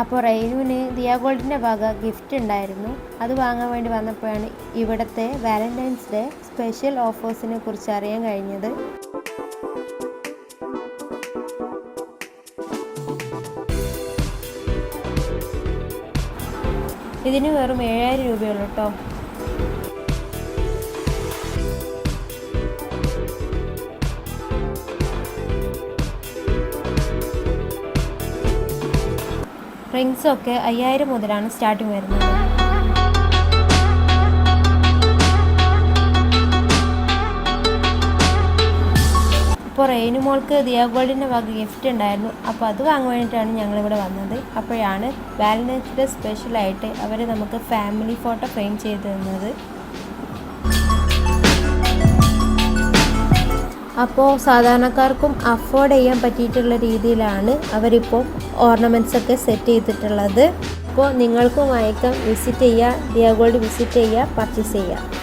അപ്പോൾ റെയിനുവിന് ദിയ ഗോൾഡിന്റെ വക ഗിഫ്റ്റ് ഉണ്ടായിരുന്നു. അത് വാങ്ങാൻ വേണ്ടി വന്നപ്പോഴാണ് ഇവിടുത്തെ വാലന്റൈൻസ് ഡേ സ്പെഷ്യൽ ഓഫേഴ്സിനെ കുറിച്ച് അറിയാൻ കഴിഞ്ഞത്. ഇതിന് വെറും ഏഴായിരം രൂപയുള്ളൂ കേട്ടോ. റിങ്സൊക്കെ അയ്യായിരം മുതലാണ് സ്റ്റാർട്ടിങ് വരുന്നത്. അപ്പോൾ റെയിനു മോൾക്ക് ദിയാ ഗോൾഡിന്റെ വക ഗിഫ്റ്റ് ഉണ്ടായിരുന്നു. അപ്പോൾ അത് വാങ്ങാൻ വേണ്ടിയിട്ടാണ് ഞങ്ങളിവിടെ വന്നത്. അപ്പോഴാണ് വാലന്റൈൻസ് സ്പെഷ്യലായിട്ട് അവർ നമുക്ക് ഫാമിലി ഫോട്ടോ ഫ്രെയിം ചെയ്ത് തന്നത്. അപ്പോൾ സാധാരണക്കാർക്കും അഫോർഡ് ചെയ്യാൻ പറ്റിയിട്ടുള്ള രീതിയിലാണ് അവരിപ്പോൾ ഓർണമെന്റ്സ് ഒക്കെ സെറ്റ് ചെയ്തിട്ടുള്ളത്. അപ്പോൾ നിങ്ങൾക്കും വായിക്കാം വിസിറ്റ് ചെയ്യുക ദിയാഗോൾഡ് വിസിറ്റ് ചെയ്യുക പർച്ചേസ് ചെയ്യുക